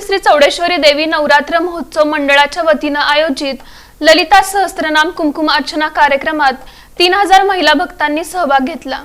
श्री चौडेश्वरी देवी नवरात्र महोत्सव मंडळाच्या वतीनं आयोजित ललिता सहस्त्रनाम कुमकुम अर्चना कार्यक्रमात तीन हजार महिला भक्तांनी सहभाग घेतला.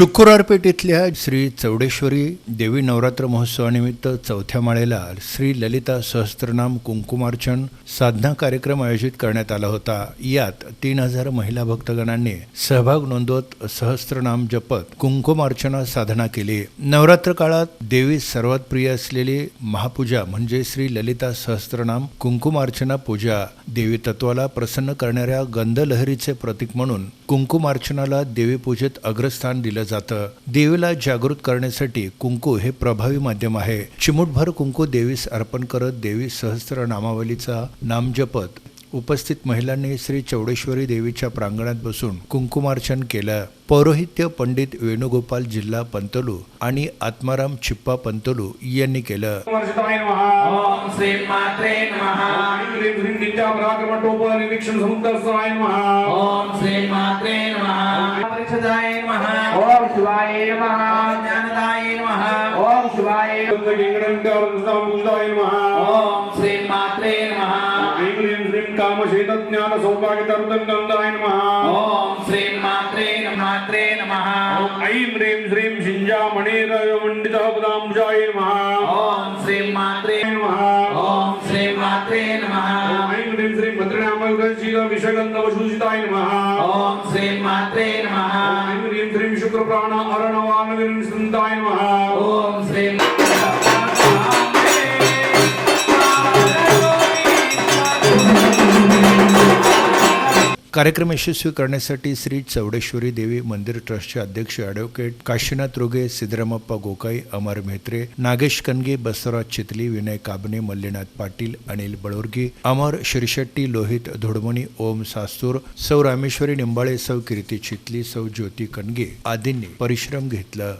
शुक्रवारपेठेतल्या इथल्या श्री चौडेश्वरी देवी नवरात्र महोत्सवानिमित्त चौथ्या माळेला श्री ललिता सहस्त्रनाम कुंकुमार्चन साधना कार्यक्रम आयोजित करण्यात आला होता. यात तीन हजार महिला भक्तगणांनी सहभाग नोंदवत सहस्त्रनाम जपत कुंकुमार्चना साधना केली. नवरात्र काळात देवी सर्वात प्रिय असलेली महापूजा म्हणजे श्री ललिता सहस्त्रनाम कुंकुमार्चना पूजा. देवी तत्वाला प्रसन्न करणाऱ्या गंधलहरीचे प्रतीक म्हणून कुंकुमार्चनाला देवी पूजेत अग्रस्थान दिलं जातं. देवीला जागृत करण्यासाठी कुंकू हे प्रभावी माध्यम आहे. चिमूटभर कुंकू देवीस अर्पण करत देवी सहस्त्र नामावलीचा नाम जपत उपस्थित महिलांनी श्री चौडेश्वरी देवीच्या प्रांगणात बसून कुंकुमार्चन केलं. पौरोहित्य पंडित वेणुगोपाल जिल्हा पंतलू आणि आत्माराम चिप्पा पंतलू यांनी केलं. वर्षिताय शिवाय नमः. ज्ञानदाय नमः. ओम शिवाय गंगडंकाय नमः. ओम श्री मात्रे नमः. ऐं ह्रीं ह्रीं कामशेतज्ञान सौभाग्यतर्दंगाय नमः. ओम श्री मात्रे मात्रे नमः. ऐं ह्रीं ह्रीं शिञ्जामणिरमण्डितः पदांशाय नमः. ओम श्री मात्रे नमः. ओम श्री मात्रे नमः. ऐं ह्रीं श्रीं भद्रनामशील विषगन्धवशूषिताय नमः. ओम श्री मात्रे नमः. ऐं ह्रीं श्रीं शुक्रप्राण अरणवानविंसन्ताय नमः ओम कार्यक्रम यशस्वी करण्यासाठी श्री चौडेश्वरी देवी मंदिर ट्रस्टचे अध्यक्ष ॲडव्होकेट काशीनाथ रोगे सिद्धरामप्पा गोकाई अमर मेहत्रे नागेश कनगे बसवराज चितली विनय काबने मल्लीनाथ पाटील अनिल बळोरगी अमर शिरशेट्टी लोहित धोडमणी ओम सासूर सौ रामेश्वरी निंबाळे सौ कीर्ती चितली सौ ज्योती कनगे आदींनी परिश्रम घेतलं.